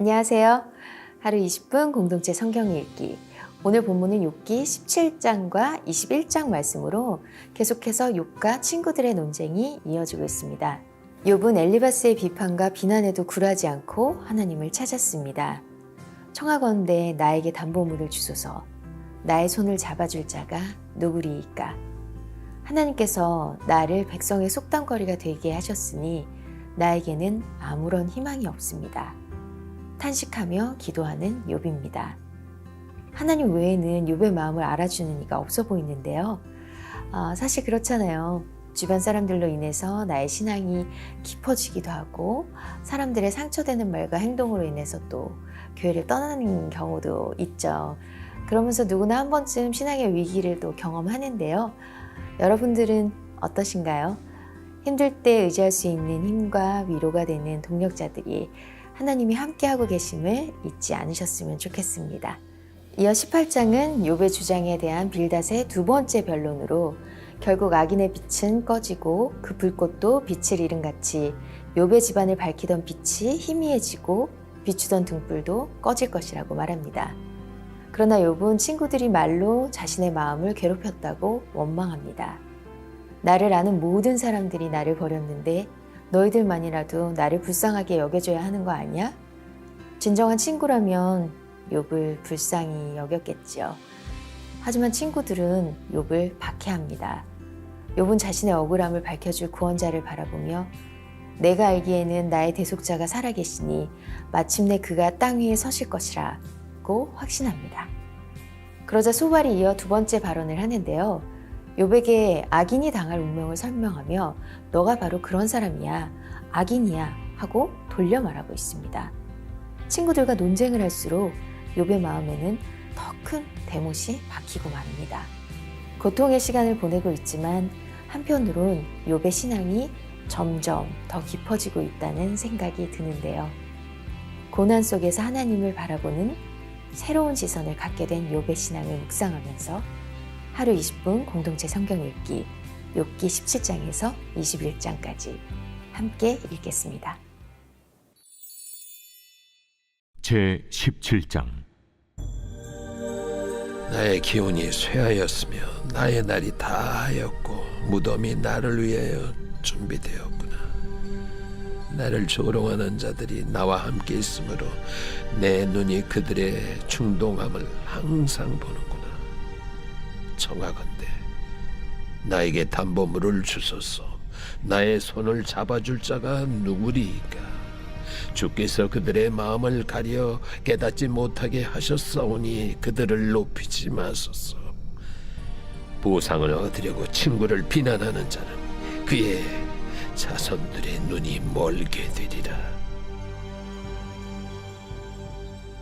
안녕하세요. 하루 20분 공동체 성경 읽기. 오늘 본문은 욥기 17장과 21장 말씀으로 계속해서 욥과 친구들의 논쟁이 이어지고 있습니다. 욥은 엘리바스의 비판과 비난에도 굴하지 않고 하나님을 찾았습니다. 청하건대 나에게 담보물을 주소서. 나의 손을 잡아줄 자가 누구리이까? 하나님께서 나를 백성의 속담거리가 되게 하셨으니 나에게는 아무런 희망이 없습니다. 탄식하며 기도하는 욥입니다. 하나님 외에는 욥의 마음을 알아주는 이가 없어 보이는데요. 아, 사실 그렇잖아요. 주변 사람들로 인해서 나의 신앙이 깊어지기도 하고 사람들의 상처되는 말과 행동으로 인해서 또 교회를 떠나는 경우도 있죠. 그러면서 누구나 한 번쯤 신앙의 위기를 또 경험하는데요. 여러분들은 어떠신가요? 힘들 때 의지할 수 있는 힘과 위로가 되는 동력자들이 하나님이 함께하고 계심을 잊지 않으셨으면 좋겠습니다. 이어 18장은 욥의 주장에 대한 빌닷의 두 번째 변론으로 결국 악인의 빛은 꺼지고 그 불꽃도 빛을 잃은 같이 욥의 집안을 밝히던 빛이 희미해지고 비추던 등불도 꺼질 것이라고 말합니다. 그러나 욥은 친구들이 말로 자신의 마음을 괴롭혔다고 원망합니다. 나를 아는 모든 사람들이 나를 버렸는데 너희들만이라도 나를 불쌍하게 여겨줘야 하는 거 아니야? 진정한 친구라면 욥을 불쌍히 여겼겠지요. 하지만 친구들은 욥을 박해합니다. 욥은 자신의 억울함을 밝혀줄 구원자를 바라보며 내가 알기에는 나의 대속자가 살아계시니 마침내 그가 땅 위에 서실 것이라고 확신합니다. 그러자 소발이 이어 두 번째 발언을 하는데요. 욥에게 악인이 당할 운명을 설명하며 너가 바로 그런 사람이야. 악인이야. 하고 돌려 말하고 있습니다. 친구들과 논쟁을 할수록 욥의 마음에는 더 큰 대못이 박히고 말입니다. 고통의 시간을 보내고 있지만 한편으론 욥의 신앙이 점점 더 깊어지고 있다는 생각이 드는데요. 고난 속에서 하나님을 바라보는 새로운 시선을 갖게 된 욥의 신앙을 묵상하면서 하루 20분 공동체 성경 읽기 욥기 17장에서 21장까지 함께 읽겠습니다. 제 17장 나의 기운이 쇠하였으며 나의 날이 다하였고 무덤이 나를 위하여 준비되었구나. 나를 조롱하는 자들이 나와 함께 있으므로 내 눈이 그들의 충동함을 항상 보는구나. 청하건대 나에게 담보물을 주소서. 나의 손을 잡아줄 자가 누구리이까? 주께서 그들의 마음을 가려 깨닫지 못하게 하셨사오니 그들을 높이지 마소서. 보상을 얻으려고 친구를 비난하는 자는 그의 자손들의 눈이 멀게 되리라.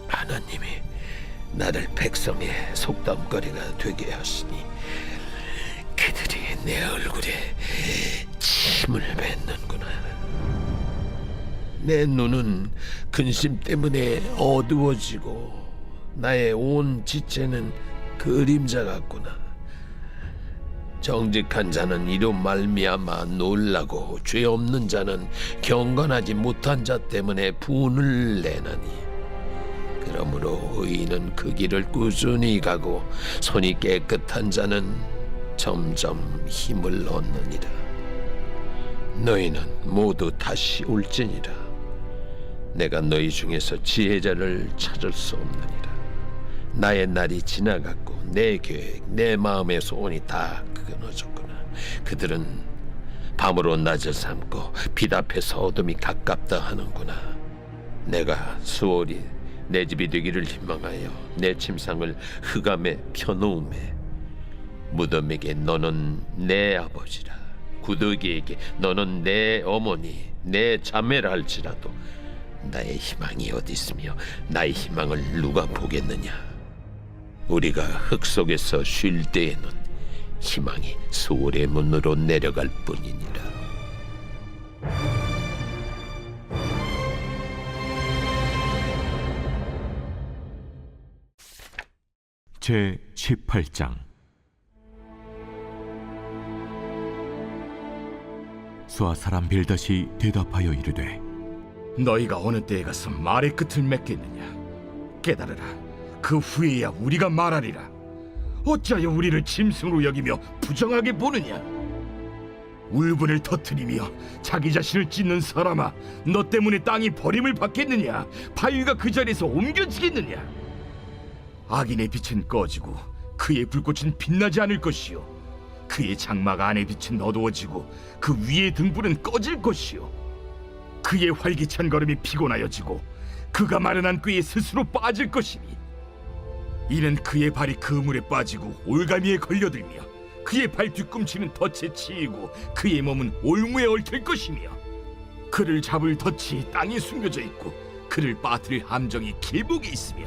하나님이 나를 백성의 속담거리가 되게 하시니 그들이 내 얼굴에 침을 뱉는구나. 내 눈은 근심 때문에 어두워지고 나의 온 지체는 그림자 같구나. 정직한 자는 이로 말미암아 놀라고 죄 없는 자는 경건하지 못한 자 때문에 분을 내나니. 그러므로 의인은 그 길을 꾸준히 가고 손이 깨끗한 자는 점점 힘을 얻느니라. 너희는 모두 다시 올지니라. 내가 너희 중에서 지혜자를 찾을 수 없느니라. 나의 날이 지나갔고 내 계획, 내 마음의 소원이 다 끊어졌구나. 그들은 밤으로 낮을 삼고 빛 앞에서 어둠이 가깝다 하는구나. 내가 수월이 내 집이 되기를 희망하여 내 침상을 흑암에 펴놓음에 무덤에게 너는 내 아버지라. 구더기에게 너는 내 어머니 내 자매라 할지라도 나의 희망이 어디 있으며 나의 희망을 누가 보겠느냐? 우리가 흙 속에서 쉴 때에는 희망이 수월의 문으로 내려갈 뿐이니라 제 18장. 수아 사람 빌닷이 대답하여 이르되 너희가 어느 때에 가서 말의 끝을 맺겠느냐? 깨달으라. 그 후에야 우리가 말하리라. 어찌하여 우리를 짐승으로 여기며 부정하게 보느냐? 울분을 터뜨리며 자기 자신을 찢는 사람아 너 때문에 땅이 버림을 받겠느냐? 바위가 그 자리에서 옮겨지겠느냐 악인의 빛은 꺼지고 그의 불꽃은 빛나지 않을 것이요. 그의 장막 안의 빛은 어두워지고 그 위의 등불은 꺼질 것이요. 그의 활기찬 걸음이 피곤하여지고 그가 마련한 꾀에 스스로 빠질 것이니 이는 그의 발이 그물에 빠지고 올가미에 걸려들며 그의 발 뒤꿈치는 덫에 치이고 그의 몸은 올무에 얽힐 것이며 그를 잡을 덫이 땅에 숨겨져 있고 그를 빠뜨릴 함정이 길목에 있으며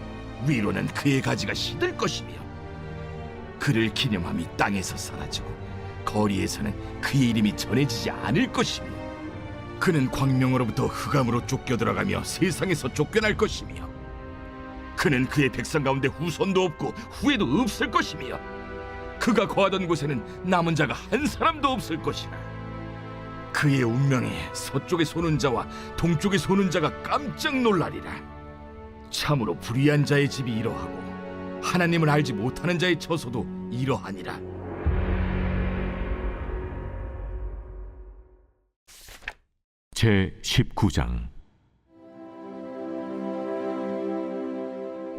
위로는 그의 가지가 시들 것이며 그를 기념함이 땅에서 사라지고 거리에서는 그의 이름이 전해지지 않을 것이며 그는 광명으로부터 흑암으로 쫓겨 들어가며 세상에서 쫓겨날 것이며 그는 그의 백성 가운데 후손도 없고 후에도 없을 것이며 그가 거하던 곳에는 남은 자가 한 사람도 없을 것이라. 그의 운명에 서쪽에 소는 자와 동쪽에 소는 자가 깜짝 놀라리라 참으로 불의한 자의 집이 이러하고 하나님을 알지 못하는 자의 처소도 이러하니라. 제 19장.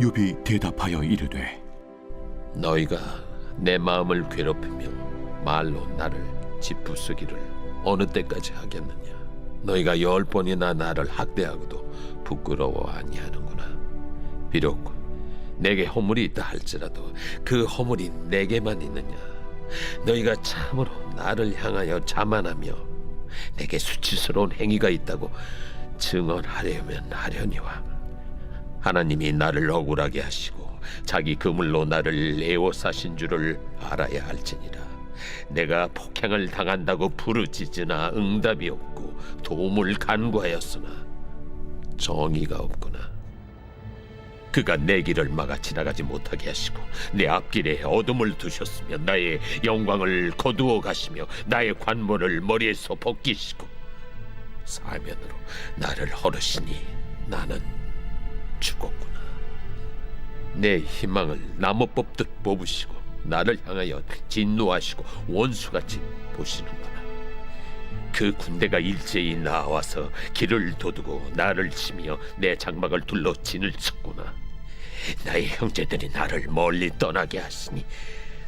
욥이 대답하여 이르되 너희가 내 마음을 괴롭히며 말로 나를 짓부수기를 어느 때까지 하겠느냐? 너희가 열 번이나 나를 학대하고도 부끄러워 아니하는구나 비록 내게 허물이 있다 할지라도 그 허물이 내게만 있느냐? 너희가 참으로 나를 향하여 자만하며 내게 수치스러운 행위가 있다고 증언하려면 하려니와 하나님이 나를 억울하게 하시고 자기 그물로 나를 애워싸신 줄을 알아야 할지니라. 내가 폭행을 당한다고 부르짖으나 응답이 없고 도움을 간구하였으나 정의가 없구나 그가 내 길을 막아 지나가지 못하게 하시고 내 앞길에 어둠을 두셨으며 나의 영광을 거두어 가시며 나의 관모를 머리에서 벗기시고 사면으로 나를 허르시니 나는 죽었구나. 내 희망을 나무 뽑듯 뽑으시고 나를 향하여 진노하시고 원수같이 보시는구나. 그 군대가 일제히 나와서 길을 도두고 나를 치며 내 장막을 둘러 진을 쳤구나. 나의 형제들이 나를 멀리 떠나게 하시니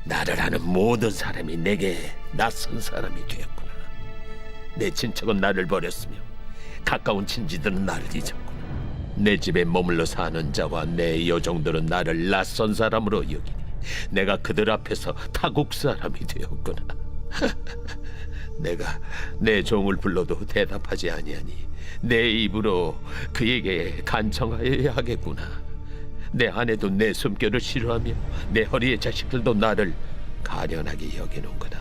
나를 아는 모든 사람이 내게 낯선 사람이 되었구나. 내 친척은 나를 버렸으며 가까운 친지들은 나를 잊었구나. 내 집에 머물러 사는 자와 내 여종들은 나를 낯선 사람으로 여기니 내가 그들 앞에서 타국 사람이 되었구나. 내가 내 종을 불러도 대답하지 아니하니 내 입으로 그에게 간청하여야 하겠구나. 내 아내도 내 숨결을 싫어하며 내 허리의 자식들도 나를 가련하게 여기는구나.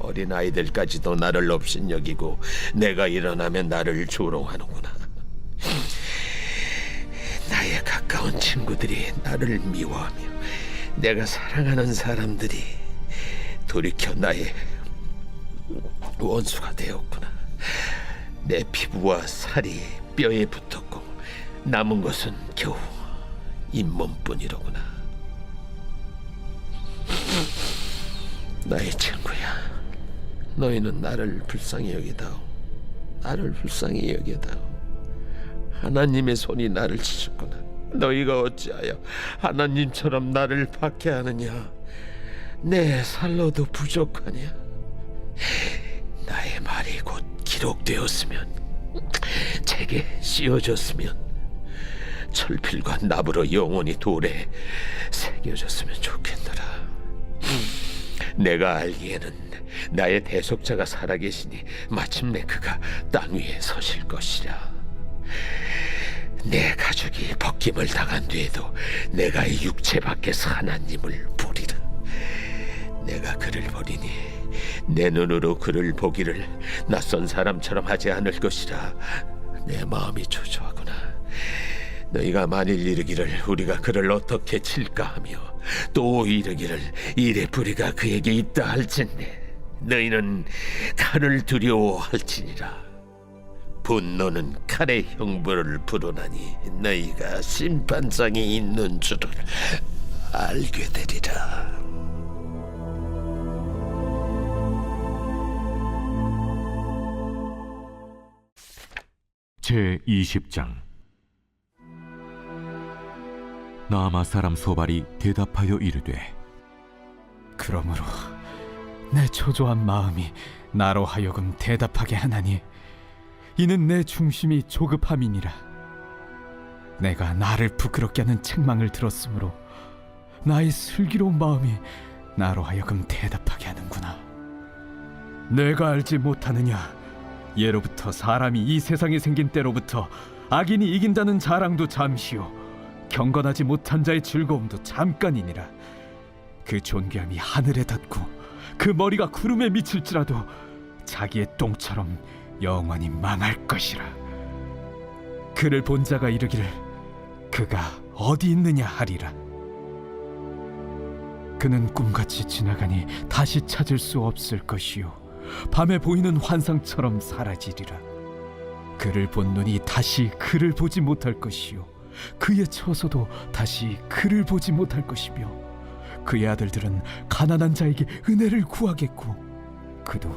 어린 아이들까지도 나를 없인 여기고 내가 일어나면 나를 조롱하는구나. 나의 가까운 친구들이 나를 미워하며 내가 사랑하는 사람들이 돌이켜 나의 원수가 되었구나. 내 피부와 살이 뼈에 붙었고 남은 것은 겨우 잇몸뿐이로구나. 나의 친구야, 너희는 나를 불쌍히 여기다오. 나를 불쌍히 여기다오. 하나님의 손이 나를 치셨구나. 너희가 어찌하여 하나님처럼 나를 박해하느냐? 내 살로도 부족하냐? 나의 말이 곧 기록되었으면 책에 씌어졌으면 철필과 납으로 영원히 돌에 새겨졌으면 좋겠노라. 내가 알기에는 나의 대속자가 살아계시니 마침내 그가 땅 위에 서실 것이라. 내 가족이 벗김을 당한 뒤에도 내가 이 육체 밖에서 하나님을 보리라. 내가 그를 보리니 내 눈으로 그를 보기를 낯선 사람처럼 하지 않을 것이라. 내 마음이 초조하구나. 너희가 만일 이르기를 우리가 그를 어떻게 칠까 하며 또 이르기를 이래 뿌리가 그에게 있다 할진대 너희는 칼을 두려워할지니라. 분노는 칼의 형벌을 부르나니 너희가 심판장에 있는 줄을 알게 되리라. 제 20장 나아마 사람 소발이 대답하여 이르되 그러므로 내 초조한 마음이 나로 하여금 대답하게 하나니 이는 내 중심이 조급함이니라. 내가 나를 부끄럽게 하는 책망을 들었으므로 나의 슬기로운 마음이 나로 하여금 대답하게 하는구나. 내가 알지 못하느냐? 예로부터 사람이 이 세상에 생긴 때로부터 악인이 이긴다는 자랑도 잠시요 경건하지 못한 자의 즐거움도 잠깐이니라. 그 존귀함이 하늘에 닿고 그 머리가 구름에 미칠지라도 자기의 똥처럼 영원히 망할 것이라. 그를 본 자가 이르기를 그가 어디 있느냐 하리라. 그는 꿈같이 지나가니 다시 찾을 수 없을 것이요. 밤에 보이는 환상처럼 사라지리라. 그를 본 눈이 다시 그를 보지 못할 것이요 그의 처소도 다시 그를 보지 못할 것이며 그의 아들들은 가난한 자에게 은혜를 구하겠고 그도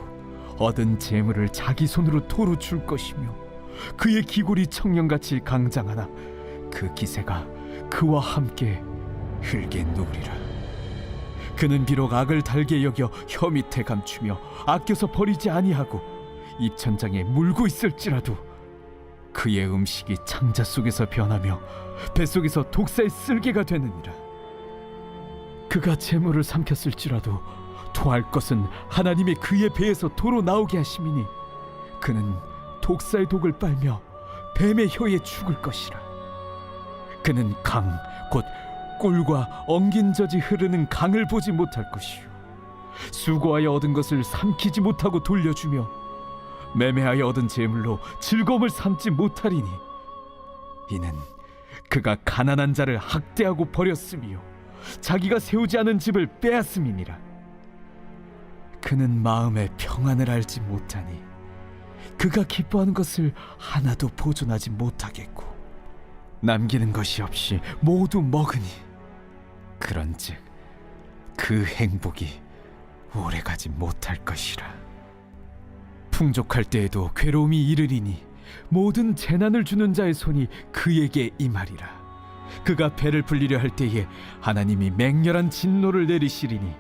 얻은 재물을 자기 손으로 도로 줄 것이며 그의 기골이 청년같이 강장하나 그 기세가 그와 함께 흙에 누우리라. 그는 비록 악을 달게 여겨 혀 밑에 감추며 아껴서 버리지 아니하고 입천장에 물고 있을지라도 그의 음식이 창자 속에서 변하며 뱃속에서 독사의 쓸개가 되느니라. 그가 재물을 삼켰을지라도 토할 것은 하나님이 그의 배에서 도로 나오게 하심이니 그는 독사의 독을 빨며 뱀의 혀에 죽을 것이라. 그는 강 곧 꿀과 엉긴 젖이 흐르는 강을 보지 못할 것이요. 수고하여 얻은 것을 삼키지 못하고 돌려주며 매매하여 얻은 재물로 즐거움을 삼지 못하리니 이는 그가 가난한 자를 학대하고 버렸으며 자기가 세우지 않은 집을 빼앗음이니라. 그는 마음의 평안을 알지 못하니 그가 기뻐하는 것을 하나도 보존하지 못하겠고 남기는 것이 없이 모두 먹으니 그런즉 그 행복이 오래가지 못할 것이라 풍족할 때에도 괴로움이 이르리니 모든 재난을 주는 자의 손이 그에게 임하리라. 그가 배를 불리려 할 때에 하나님이 맹렬한 진노를 내리시리니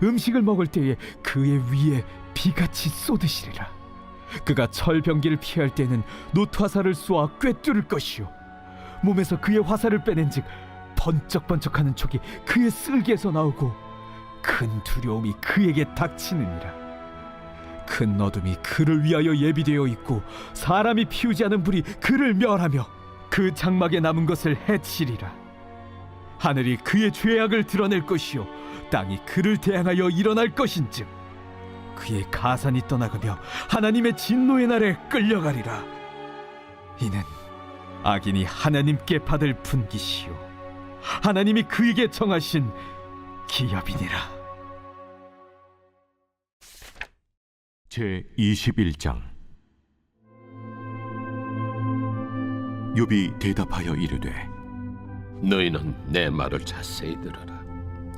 음식을 먹을 때에 그의 위에 비같이 쏟으시리라. 그가 철병기를 피할 때는 노화살을 쏘아 꿰뚫을 것이요. 몸에서 그의 화살을 빼낸즉 번쩍번쩍하는 촉이 그의 쓸개에서 나오고 큰 두려움이 그에게 닥치느니라 큰 어둠이 그를 위하여 예비되어 있고 사람이 피우지 않은 불이 그를 멸하며 그 장막에 남은 것을 해치리라. 하늘이 그의 죄악을 드러낼 것이요 땅이 그를 대항하여 일어날 것인즉 그의 가산이 떠나가며 하나님의 진노의 날에 끌려가리라. 이는 악인이 하나님께 받을 분기시요 하나님이 그에게 정하신 기업이니라 제 21장 욥이 대답하여 이르되 너희는 내 말을 자세히 들어라.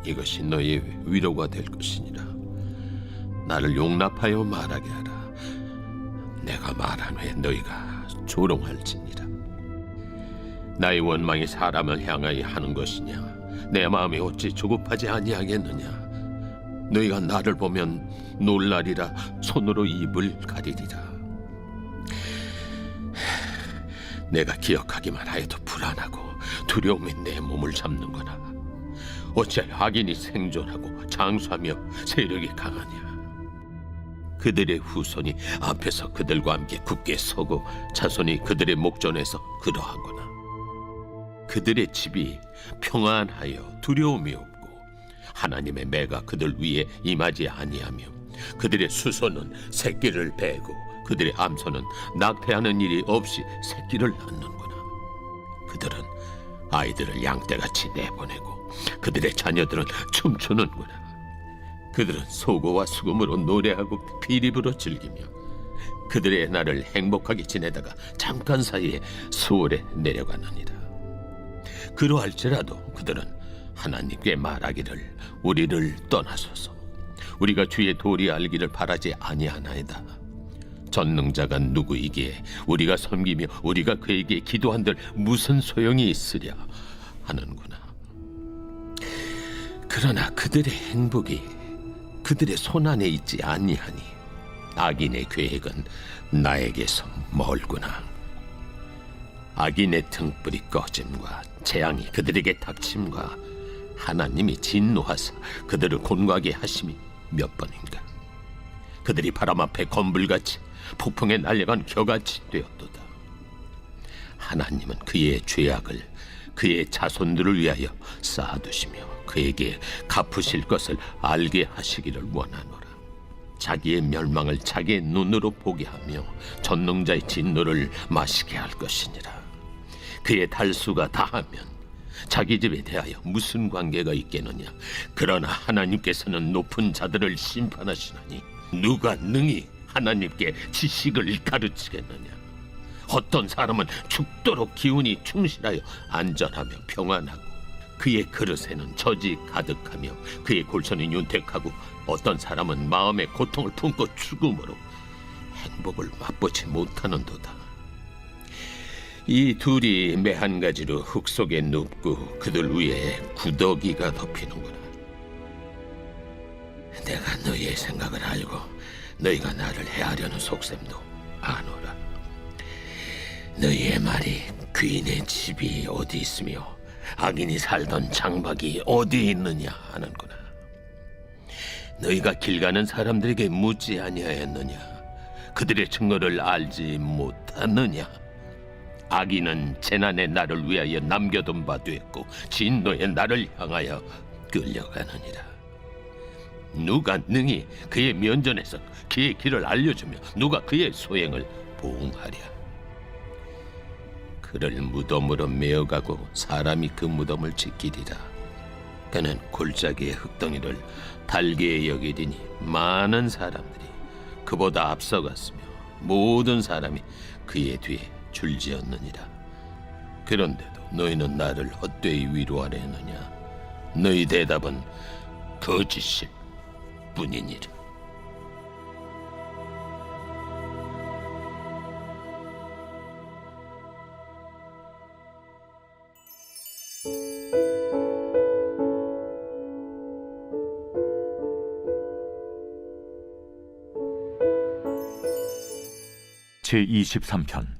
이것이 너희 위로가 될 것이니라. 나를 용납하여 말하게 하라. 내가 말한 후에 너희가 조롱할지니라. 나의 원망이 사람을 향하여 하는 것이냐? 내 마음이 어찌 조급하지 아니하겠느냐? 너희가 나를 보면 놀라리라. 손으로 입을 가리리라. 내가 기억하기만 하여도 불안하고 두려움이 내 몸을 잡는거나. 어찌하여 악인이 생존하고 장수하며 세력이 강하냐? 그들의 후손이 앞에서 그들과 함께 굳게 서고 자손이 그들의 목전에서 그러하거나. 그들의 집이 평안하여 두려움이 없고 하나님의 매가 그들 위에 임하지 아니하며 그들의 수소는 새끼를 베고 그들의 암소는 낙태하는 일이 없이 새끼를 낳는구나. 그들은 아이들을 양떼같이 내보내고 그들의 자녀들은 춤추는구나. 그들은 소고와 수금으로 노래하고 비립으로 즐기며 그들의 날을 행복하게 지내다가 잠깐 사이에 수월에 내려가느니라. 그러할지라도 그들은 하나님께 말하기를 우리를 떠나소서 우리가 주의 도리 알기를 바라지 아니하나이다. 전능자가 누구이기에 우리가 섬기며 우리가 그에게 기도한들 무슨 소용이 있으랴 하는구나. 그러나 그들의 행복이 그들의 손안에 있지 아니하니 악인의 계획은 나에게서 멀구나. 악인의 등불이 꺼짐과 재앙이 그들에게 닥침과 하나님이 진노하사 그들을 곤고하게 하심이 몇 번인가. 그들이 바람 앞에 건불같이 폭풍에 날려간 겨같이 되었도다. 하나님은 그의 죄악을 그의 자손들을 위하여 쌓아두시며 그에게 갚으실 것을 알게 하시기를 원하노라. 자기의 멸망을 자기의 눈으로 보게 하며 전능자의 진노를 마시게 할 것이니라. 그의 달수가 다하면 자기 집에 대하여 무슨 관계가 있겠느냐? 그러나 하나님께서는 높은 자들을 심판하시나니 누가 능히 하나님께 지식을 가르치겠느냐? 어떤 사람은 죽도록 기운이 충실하여 안전하며 평안하고 그의 그릇에는 젖이 가득하며 그의 골선이 윤택하고 어떤 사람은 마음의 고통을 품고 죽음으로 행복을 맛보지 못하는도다. 이 둘이 매한 가지로 흙 속에 눕고 그들 위에 구더기가 덮이는구나. 내가 너희의 생각을 알고 너희가 나를 해하려는 속셈도 아노라. 너희의 말이 귀인의 집이 어디 있으며 악인이 살던 장막이 어디 있느냐 하는구나. 너희가 길 가는 사람들에게 묻지 아니하였느냐? 그들의 증거를 알지 못하느냐? 악인은 재난의 날을 위하여 남겨둔 바 되었고 진노의 날을 향하여 끌려가느니라. 누가 능히 그의 면전에서 그의 길을 알려주며 누가 그의 소행을 보응하랴. 그를 무덤으로 메어가고 사람이 그 무덤을 지키리라. 그는 골짜기의 흙덩이를 달게 여기리니 많은 사람들이 그보다 앞서갔으며 모든 사람이 그의 뒤에 줄지었느니라. 그런데도 너희는 나를 헛되이 위로하려 했느냐? 너희 대답은 거짓일 뿐이니라. 제 23편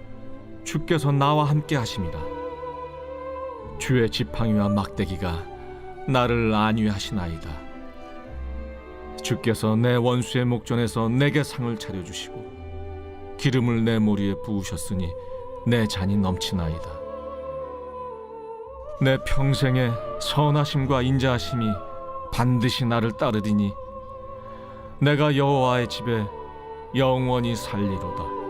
주께서 나와 함께 하심이라. 주의 지팡이와 막대기가 나를 안위하시나이다. 주께서 내 원수의 목전에서 내게 상을 차려 주시고 기름을 내 머리에 부으셨으니 내 잔이 넘치나이다. 내 평생의 선하심과 인자하심이 반드시 나를 따르리니 내가 여호와의 집에 영원히 살리로다.